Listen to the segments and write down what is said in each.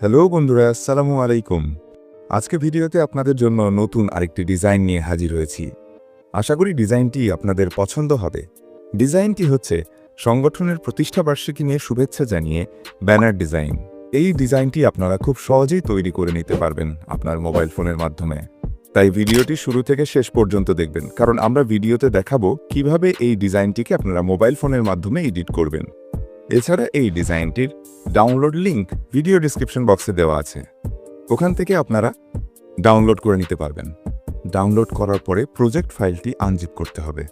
Hello বন্ধুরা, আসসালামু আলাইকুম। আজকে ভিডিওতে আপনাদের জন্য নতুন আরেকটি ডিজাইন নিয়ে হাজির হয়েছি। আশা করি ডিজাইনটি আপনাদের পছন্দ হবে। ডিজাইনটি হচ্ছে সংগঠনের প্রতিষ্ঠাবার্ষিকী নিয়ে শুভেচ্ছা জানিয়ে ব্যানার ডিজাইন। এই ডিজাইনটি আপনারা খুব সহজেই তৈরি করে নিতে পারবেন আপনার মোবাইল ফোনের মাধ্যমে। তাই ভিডিওটি শুরু থেকে শেষ পর্যন্ত দেখবেন, কারণ আমরা ভিডিওতে দেখাবো কীভাবে এই ডিজাইনটিকে আপনারা মোবাইল ফোনের মাধ্যমে এডিট করবেন। এছাড়া এই ডিজাইনটির ডাউনলোড লিংক ভিডিও ডিসক্রিপশন বক্সে দেওয়া আছে। ওখান থেকে আপনারা ডাউনলোড করে নিতে পারবেন। ডাউনলোড করার পরে প্রজেক্ট ফাইলটি আনজিপ করতে হবে।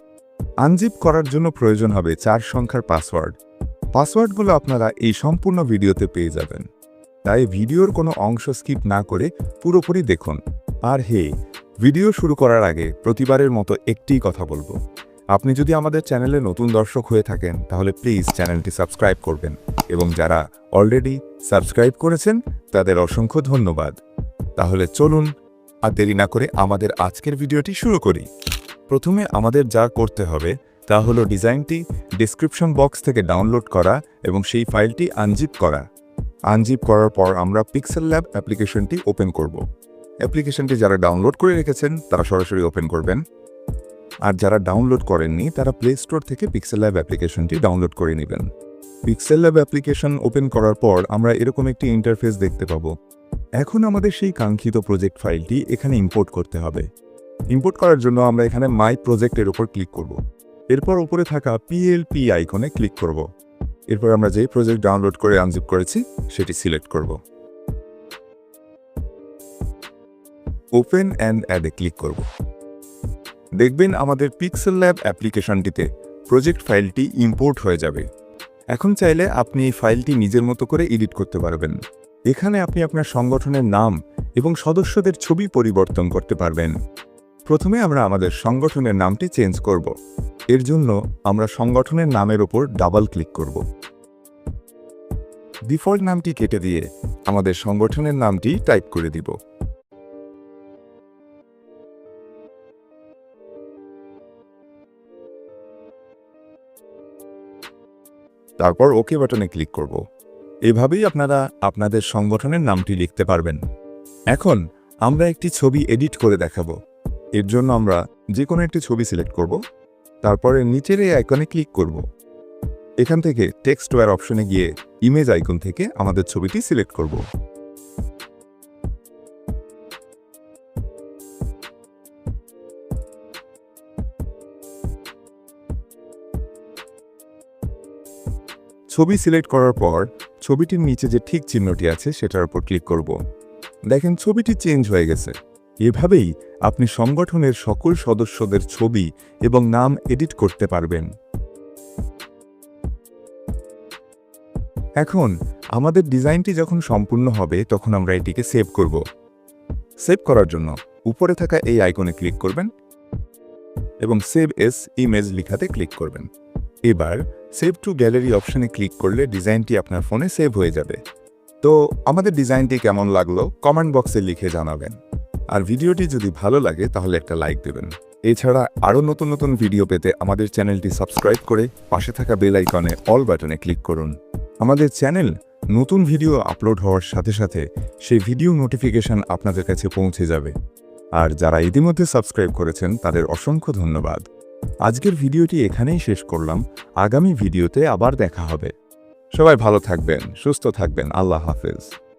আনজিপ করার জন্য প্রয়োজন হবে চার সংখ্যার পাসওয়ার্ড পাসওয়ার্ডগুলো আপনারা এই সম্পূর্ণ ভিডিওতে পেয়ে যাবেন। তাই ভিডিওর কোনো অংশ স্কিপ না করে পুরোপুরি দেখুন। আর হে ভিডিও শুরু করার আগে প্রতিবারের মতো একটিই কথা বলব। আপনি যদি আমাদের চ্যানেলে নতুন দর্শক হয়ে থাকেন, তাহলে প্লিজ চ্যানেলটি সাবস্ক্রাইব করবেন এবং যারা অলরেডি সাবস্ক্রাইব করেছেন, তাদের অসংখ্য ধন্যবাদ। তাহলে চলুন আর দেরি না করে আমাদের আজকের ভিডিওটি শুরু করি। প্রথমে আমাদের যা করতে হবে, তা হলো ডিজাইনটি ডিসক্রিপশন বক্স থেকে ডাউনলোড করা এবং সেই ফাইলটি আনজিপ করা। আনজিপ করার পর আমরা পিক্সেল ল্যাব অ্যাপ্লিকেশনটি ওপেন করব। অ্যাপ্লিকেশনটি যারা ডাউনলোড করে রেখেছেন, তারা সরাসরি ওপেন করবেন। আর যারা ডাউনলোড করেননি, তারা প্লে স্টোর থেকে পিক্সেল ল্যাব অ্যাপ্লিকেশনটি ডাউনলোড করে নেবেন। পিক্সেল ল্যাব অ্যাপ্লিকেশন ওপেন করার পর আমরা এরকম একটি ইন্টারফেস দেখতে পাবো। এখন আমাদের সেই কাঙ্ক্ষিত প্রজেক্ট ফাইলটি এখানে ইম্পোর্ট করতে হবে। ইম্পোর্ট করার জন্য আমরা এখানে মাই প্রজেক্টের উপর ক্লিক করব। এরপর উপরে থাকা পিএলপি আইকনে ক্লিক করব। এরপর আমরা যে প্রজেক্ট ডাউনলোড করে আনজিপ করেছি, সেটি সিলেক্ট করব। ওপেন অ্যান্ড অ্যাডে ক্লিক করব। দেখবেন আমাদের পিক্সেল ল্যাব অ্যাপ্লিকেশনটিতে প্রজেক্ট ফাইলটি ইম্পোর্ট হয়ে যাবে। এখন চাইলে আপনি এই ফাইলটি নিজের মতো করে এডিট করতে পারবেন। এখানে আপনি আপনার সংগঠনের নাম এবং সদস্যদের ছবি পরিবর্তন করতে পারবেন। প্রথমে আমরা আমাদের সংগঠনের নামটি চেঞ্জ করব। এর জন্য আমরা সংগঠনের নামের ওপর ডাবল ক্লিক করব। ডিফল্ট নামটি কেটে দিয়ে আমাদের সংগঠনের নামটি টাইপ করে দিব। তারপর ওকে বাটনে ক্লিক করব। এভাবেই আপনারা আপনাদের সংগঠনের নামটি লিখতে পারবেন। এখন আমরা একটি ছবি এডিট করে দেখাবো। এর জন্য আমরা যে কোনো একটি ছবি সিলেক্ট করব। তারপরে নিচের এই আইকনে ক্লিক করব। এখান থেকে টেক্সট ওয়ার অপশনে গিয়ে ইমেজ আইকন থেকে আমাদের ছবিটি সিলেক্ট করব। ছবি সিলেক্ট করার পর ছবিটির নিচে যে ঠিক চিহ্নটি আছে সেটার উপর ক্লিক করব। দেখেন ছবিটি চেঞ্জ হয়ে গেছে। এভাবেই আপনি সংগঠনের সকল সদস্যদের ছবি এবং নাম এডিট করতে পারবেন। এখন আমাদের ডিজাইনটি যখন সম্পূর্ণ হবে তখন আমরা এটিকে সেভ করব। সেভ করার জন্য উপরে থাকা এই আইকনে ক্লিক করবেন এবং সেভ এস ইমেজ লিখাতে ক্লিক করবেন। এবার সেভ টু গ্যালারি অপশনে ক্লিক করলে ডিজাইনটি আপনার ফোনে সেভ হয়ে যাবে। তো আমাদের ডিজাইনটি কেমন লাগল কমেন্ট বক্সে লিখে জানাবেন। আর ভিডিওটি যদি ভালো লাগে তাহলে একটা লাইক দেবেন। এছাড়া আরও নতুন নতুন ভিডিও পেতে আমাদের চ্যানেলটি সাবস্ক্রাইব করে পাশে থাকা বেল আইকনে অল বাটনে ক্লিক করুন। আমাদের চ্যানেল নতুন ভিডিও আপলোড হওয়ার সাথে সাথে সেই ভিডিও নোটিফিকেশন আপনাদের কাছে পৌঁছে যাবে। আর যারা ইতিমধ্যে সাবস্ক্রাইব করেছেন তাদের অসংখ্য ধন্যবাদ। আজকের ভিডিওটি এখানেই শেষ করলাম। আগামী ভিডিওতে আবার দেখা হবে। সবাই ভালো থাকবেন, সুস্থ থাকবেন। আল্লাহ হাফেজ।